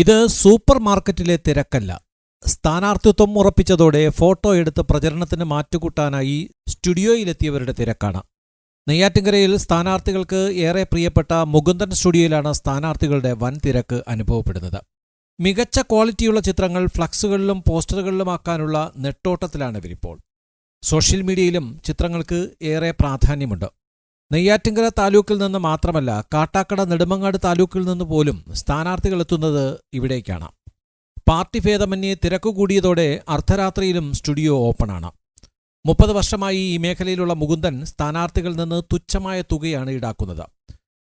ഇത് സൂപ്പർ മാർക്കറ്റിലെ തിരക്കല്ല. സ്ഥാനാർത്ഥിത്വം ഉറപ്പിച്ചതോടെ ഫോട്ടോ എടുത്ത് പ്രചരണത്തിന് മാറ്റുകൂട്ടാനായി സ്റ്റുഡിയോയിലെത്തിയവരുടെ തിരക്കാണ്. നെയ്യാറ്റിൻകരയിൽ സ്ഥാനാർത്ഥികൾക്ക് ഏറെ പ്രിയപ്പെട്ട മുകുന്ദൻ സ്റ്റുഡിയോയിലാണ് സ്ഥാനാർത്ഥികളുടെ വൻ തിരക്ക് അനുഭവപ്പെടുന്നത്. മികച്ച ക്വാളിറ്റിയുള്ള ചിത്രങ്ങൾ ഫ്ലക്സുകളിലും പോസ്റ്ററുകളിലുമാക്കാനുള്ള നെട്ടോട്ടത്തിലാണ് ഇവരിപ്പോൾ സോഷ്യൽ മീഡിയയിലും ചിത്രങ്ങൾക്ക് ഏറെ പ്രാധാന്യമുണ്ട്. നെയ്യാറ്റിൻകര താലൂക്കിൽ നിന്ന് മാത്രമല്ല കാട്ടാക്കട നെടുമങ്ങാട് താലൂക്കിൽ നിന്ന് പോലും സ്ഥാനാർത്ഥികൾ എത്തുന്നത് ഇവിടേക്കാണ്. പാർട്ടി ഭേദമന്യേ തിരക്കു കൂടിയതോടെ അർദ്ധരാത്രിയിലും സ്റ്റുഡിയോ ഓപ്പണാണ്. മുപ്പത് വർഷമായി ഈ മേഖലയിലുള്ള മുകുന്ദൻ സ്ഥാനാർത്ഥികളിൽ നിന്ന് തുച്ഛമായ തുകയാണ് ഈടാക്കുന്നത്.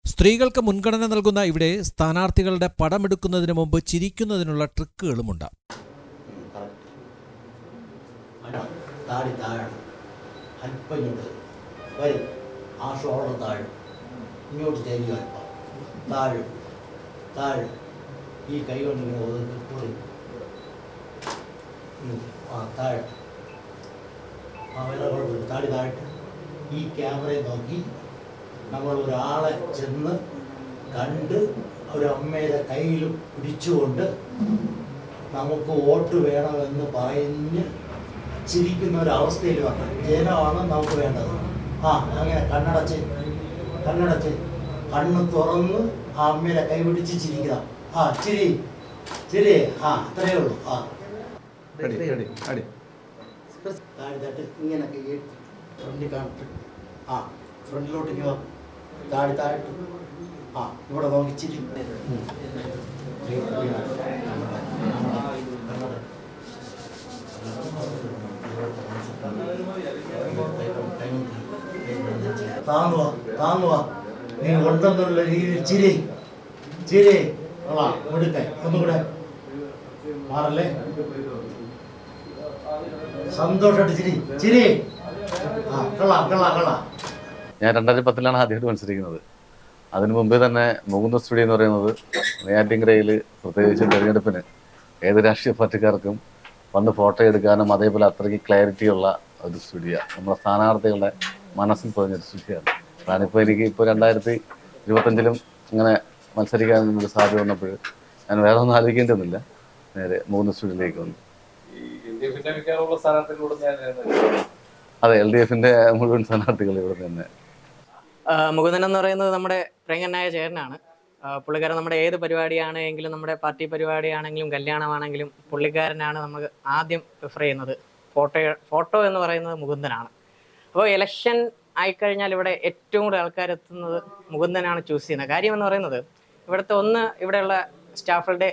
സ്ത്രീകൾക്ക് മുൻഗണന നൽകുന്ന ഇവിടെ സ്ഥാനാർത്ഥികളുടെ പടമെടുക്കുന്നതിന് മുമ്പ് ചിരിക്കുന്നതിനുള്ള ട്രിക്കുകളുമുണ്ട്. താടി താഴെ. അല്പം ആ ഷോളർ താഴെ. ഇങ്ങോട്ട് ചെരിക അല്പം താഴെ. താഴെ. ഈ കൈ കൊണ്ട് ഇങ്ങനെ ഒതുക്കി ഉം, ആ താഴെ. ആ വേറെ കുഴപ്പമില്ല താടി താഴെ. ഈ ക്യാമറയെ നോക്കി നമ്മൾ ഒരാളെ ചെന്ന് കണ്ട് ഒരു കയ്യിൽ പിടിച്ചുകൊണ്ട് നമുക്ക് വോട്ട് വേണമെന്ന് പറഞ്ഞ് ചിരിക്കുന്ന ഒരവസ്ഥയിൽ വരണം ജനമാണ് നമുക്ക് വേണ്ടത്. ആ അങ്ങനെ കണ്ണടച്ച് കണ്ണടച്ച് കണ്ണ് തുറന്ന് ആ അമ്മയുടെ കൈപിടിച്ച് ചിരിക്കുക. ആ ചിരി. ചിരി. ആ അത്രയേ ഉള്ളൂ. ആ. അടി അടി അടി. താഴെ തട്ട്. ഇങ്ങനെ കൈ ഫ്രണ്ടിൽ കാണിട്ട്. ആ ഫ്രണ്ടിലോട്ട്. താഴെ താഴെ ആ ഇവിടെ നോക്കി ചിരി. താങ്ങുക താങ്ങുക നീ ഉണ്ടെന്നുള്ള രീതിയിൽ ചിരി ചിരി. ആ കൊടുക്ക ഒന്നുകൂടെ മാറല്ലേ? സന്തോഷമായിട്ട് ചിരി ചിരി. കള്ളാ കള്ളാ കള്ളാ. ഞാൻ രണ്ടായിരത്തി പത്തിലാണ് ആദ്യമായിട്ട് മത്സരിക്കുന്നത്. അതിനു മുമ്പേ തന്നെ മുകുന്ദ സ്റ്റുഡിയോ എന്ന് പറയുന്നത് നെയ്യാറ്റിൻകരയിൽ പ്രത്യേകിച്ച് തെരഞ്ഞെടുപ്പിന് ഏത് രാഷ്ട്രീയ പാർട്ടിക്കാർക്കും വന്ന് ഫോട്ടോ എടുക്കാനും അതേപോലെ അത്രയ്ക്ക് ക്ലാരിറ്റി ഉള്ള ഒരു സ്റ്റുഡിയോ. നമ്മുടെ സ്ഥാനാർത്ഥികളുടെ മനസ്സിൽ പതിഞ്ഞൊരു സ്റ്റുഡിയോയാണ് ഞാനിപ്പോൾ എനിക്ക് ഇപ്പോൾ രണ്ടായിരത്തി ഇരുപത്തഞ്ചിലും ഇങ്ങനെ മത്സരിക്കാൻ നമുക്ക് സാധ്യത വന്നപ്പോൾ ഞാൻ വേറെ ഒന്നും ആലോചിക്കേണ്ടി വന്നില്ല നേരെ മൂന്ന് സ്റ്റുഡിയോയിലേക്ക് വന്നു. അതെ എൽ ഡി എഫിന്റെ മുഴുവൻ സ്ഥാനാർത്ഥികൾ ഇവിടെ തന്നെ. മുകുന്ദൻ എന്ന് പറയുന്നത് നമ്മുടെ പ്രിയങ്കനായ ചേട്ടനാണ്. ആ, പുള്ളിക്കാരൻ നമ്മുടെ ഏത് പരിപാടിയാണെങ്കിലും നമ്മുടെ പാർട്ടി പരിപാടിയാണെങ്കിലും കല്യാണമാണെങ്കിലും പുള്ളിക്കാരനാണ് നമുക്ക് ആദ്യം പ്രിഫർ ചെയ്യുന്നത്. ഫോട്ടോ ഫോട്ടോ എന്ന് പറയുന്നത് മുകുന്ദനാണ്. അപ്പോൾ ഇലക്ഷൻ ആയിക്കഴിഞ്ഞാൽ ഇവിടെ ഏറ്റവും കൂടുതൽ ആൾക്കാർ എത്തുന്നത് മുകുന്ദനാണ് ചൂസ് ചെയ്യുന്നത്. കാര്യം എന്ന് പറയുന്നത് ഇവിടുത്തെ ഒന്ന് ഇവിടെയുള്ള സ്റ്റാഫുകളുടെ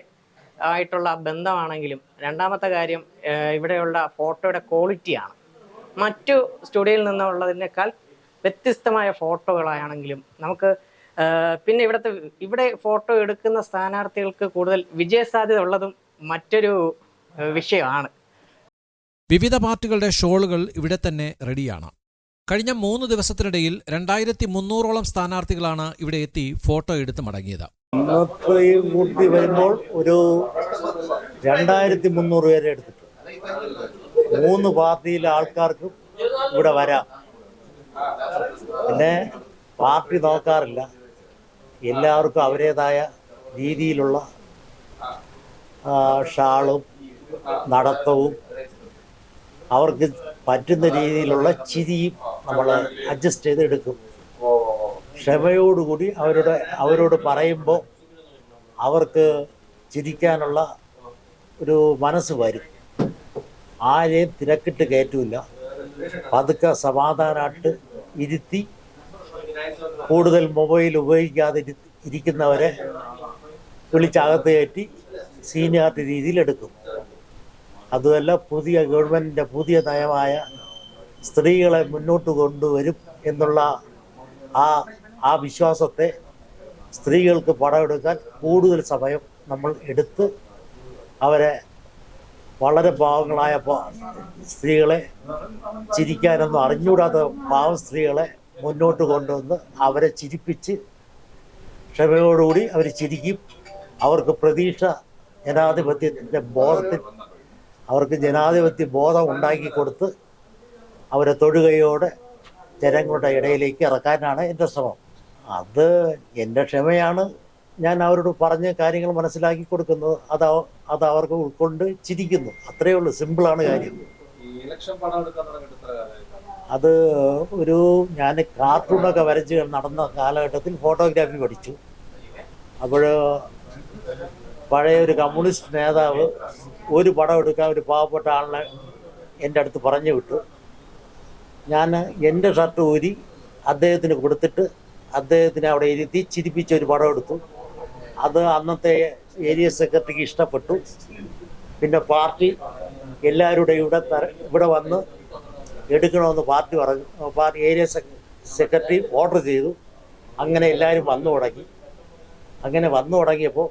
ആയിട്ടുള്ള ബന്ധമാണെങ്കിലും രണ്ടാമത്തെ കാര്യം ഇവിടെയുള്ള ഫോട്ടോയുടെ ക്വാളിറ്റിയാണ് മറ്റു സ്റ്റുഡിയോയിൽ നിന്നുള്ളതിനേക്കാൾ വ്യത്യസ്തമായ ഫോട്ടോകളാണെങ്കിലും നമുക്ക് പിന്നെ ഇവിടുത്തെ ഇവിടെ ഫോട്ടോ എടുക്കുന്ന സ്ഥാനാർത്ഥികൾക്ക് കൂടുതൽ വിജയസാധ്യത ഉള്ളതും മറ്റൊരു വിഷയമാണ്. വിവിധ പാർട്ടികളുടെ ഷോളുകൾ ഇവിടെ തന്നെ റെഡിയാണ് കഴിഞ്ഞ മൂന്ന് ദിവസത്തിനിടയിൽ രണ്ടായിരത്തി മുന്നൂറോളം സ്ഥാനാർത്ഥികളാണ് ഇവിടെ എത്തി ഫോട്ടോ എടുത്ത് മടങ്ങിയത്. കൂട്ടി വരുമ്പോൾ ഒരു രണ്ടായിരത്തി മുന്നൂറ് പേരെ മൂന്ന് പാർട്ടിയിലെ ആൾക്കാർക്കും ഇവിടെ വരാം. പിന്നെ പാർട്ടി നോക്കാറില്ല. എല്ലാവർക്കും അവരേതായ രീതിയിലുള്ള ഷാളും നടത്തവും അവർക്ക് പറ്റുന്ന രീതിയിലുള്ള ചിരിയും നമ്മൾ അഡ്ജസ്റ്റ് ചെയ്ത് എടുക്കും ക്ഷമയോടുകൂടി അവരുടെ അവരോട് പറയുമ്പോൾ അവർക്ക് ചിരിക്കാനുള്ള ഒരു മനസ്സ് വരും. ആരെയും തിരക്കിട്ട് കയറ്റൂല പതുക്കെ സമാധാനമായിട്ട് ഇരുത്തി കൂടുതൽ മൊബൈൽ ഉപയോഗിക്കാതെ ഇരിക്കുന്നവരെ വിളിച്ചകത്ത് കയറ്റി സീനിയാറിറ്റി രീതിയിൽ എടുക്കും. അതുമല്ല പുതിയ ഗവൺമെന്റിന്റെ പുതിയ നയമായ സ്ത്രീകളെ മുന്നോട്ട് കൊണ്ടുവരും എന്നുള്ള ആ ആ വിശ്വാസത്തെ സ്ത്രീകൾക്ക് പടമെടുക്കാൻ കൂടുതൽ സമയം നമ്മൾ എടുത്ത് അവരെ വളരെ പാവങ്ങളായ സ്ത്രീകളെ ചിരിക്കാനൊന്നും അറിഞ്ഞുകൂടാത്ത പാവ സ്ത്രീകളെ മുന്നോട്ട് കൊണ്ടുവന്ന് അവരെ ചിരിപ്പിച്ച് ക്ഷമയോടുകൂടി അവർ ചിരിക്കും. അവർക്ക് പ്രതീക്ഷ ജനാധിപത്യത്തിന്റെ ബോധത്തിൽ അവർക്ക് ജനാധിപത്യ ബോധം ഉണ്ടാക്കി കൊടുത്ത് അവരെ തൊഴുകയോടെ ജനങ്ങളുടെ ഇടയിലേക്ക് ഇറക്കാനാണ് എന്റെ ശ്രമം. അത് എന്റെ ക്ഷമയാണ്. ഞാൻ അവരോട് പറഞ്ഞ കാര്യങ്ങൾ മനസ്സിലാക്കി കൊടുക്കുന്നത് അത് അത് അവർക്ക് ഉൾക്കൊണ്ട് ചിരിക്കുന്നു. അത്രയേ ഉള്ളൂ. സിമ്പിളാണ് കാര്യം. അത് ഒരു ഞാൻ കാർട്ടൂണൊക്കെ വരച്ച് നടന്ന കാലഘട്ടത്തിൽ ഫോട്ടോഗ്രാഫി പഠിച്ചു. അപ്പോൾ പഴയ ഒരു കമ്മ്യൂണിസ്റ്റ് നേതാവ് ഒരു പടം എടുക്കാൻ ഒരു പാവപ്പെട്ട ആളിനെ എന്റെ അടുത്ത് പറഞ്ഞു വിട്ടു. ഞാൻ എന്റെ ഷർട്ട് ഊരി അദ്ദേഹത്തിന് കൊടുത്തിട്ട് അദ്ദേഹത്തിന് അവിടെ ഇരുത്തി ചിരിപ്പിച്ച ഒരു പടം എടുത്തു. അത് അന്നത്തെ ഏരിയ സെക്രട്ടറിക്ക് ഇഷ്ടപ്പെട്ടു. പിന്നെ പാർട്ടി എല്ലാവരുടെ ഇവിടെ ഇവിടെ വന്ന് എടുക്കണമെന്ന് പാർട്ടി പറഞ്ഞു. പാർട്ടി ഏരിയ സെക്രട്ടറി ഓർഡർ ചെയ്തു. അങ്ങനെ എല്ലാവരും വന്നു തുടങ്ങി. അങ്ങനെ വന്നു തുടങ്ങിയപ്പോൾ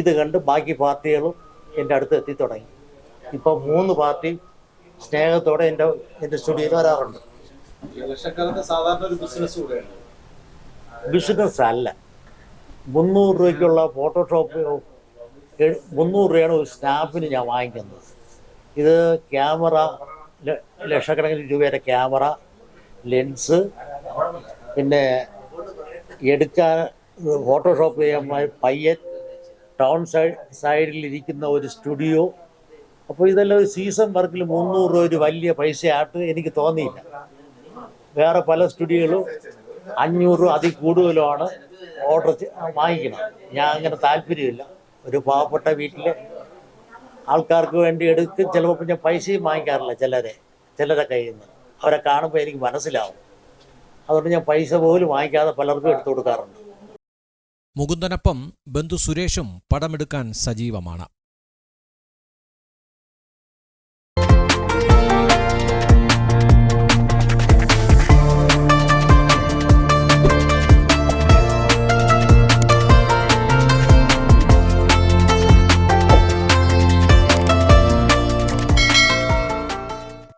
ഇത് കണ്ട് ബാക്കി പാർട്ടികളും എന്റെ അടുത്ത് എത്തി തുടങ്ങി. ഇപ്പോൾ മൂന്ന് പാർട്ടി സ്നേഹത്തോടെ എന്റെ എന്റെ സ്റ്റുഡിയോയിൽ വരാറുണ്ട്. ബിസിനസ് അല്ല. മുന്നൂറ് രൂപയ്ക്കുള്ള ഫോട്ടോഷോപ്പ് മുന്നൂറ് രൂപയാണ് ഒരു സ്റ്റാഫിന് ഞാൻ വാങ്ങിക്കുന്നത്. ഇത് ക്യാമറ ലക്ഷക്കണക്കിന് രൂപയുടെ ക്യാമറ ലെൻസ് പിന്നെ എടുക്കാൻ ഫോട്ടോഷോപ്പ് ചെയ്യാൻ പയ്യൻ ടൗൺ സൈഡ് സൈഡിലിരിക്കുന്ന ഒരു സ്റ്റുഡിയോ അപ്പോൾ ഇതെല്ലാം ഒരു സീസൺ വർക്കിൽ മുന്നൂറ് രൂപ ഒരു വലിയ പൈസയായിട്ട് എനിക്ക് തോന്നിയില്ല. വേറെ പല സ്റ്റുഡിയോകളും അഞ്ഞൂറ് അതിൽ കൂടുതലുമാണ് ഓർഡർ വാങ്ങിക്കണം ഞാൻ അങ്ങനെ താല്പര്യമില്ല. ഒരു പാവപ്പെട്ട വീട്ടിലെ ആൾക്കാർക്ക് വേണ്ടി എടുക്കും. ചിലപ്പോൾ ഞാൻ പൈസയും വാങ്ങിക്കാറില്ല ചിലരെ ചിലരെ കയ്യിൽ നിന്ന്. അവരെ കാണുമ്പോൾ എനിക്ക് മനസ്സിലാവും. അതുകൊണ്ട് ഞാൻ പൈസ പോലും വാങ്ങിക്കാതെ പലർക്കും എടുത്തു കൊടുക്കാറുണ്ട്. മുകുന്ദനൊപ്പം ബന്ധു സുരേഷും പടമെടുക്കാൻ സജീവമാണ്.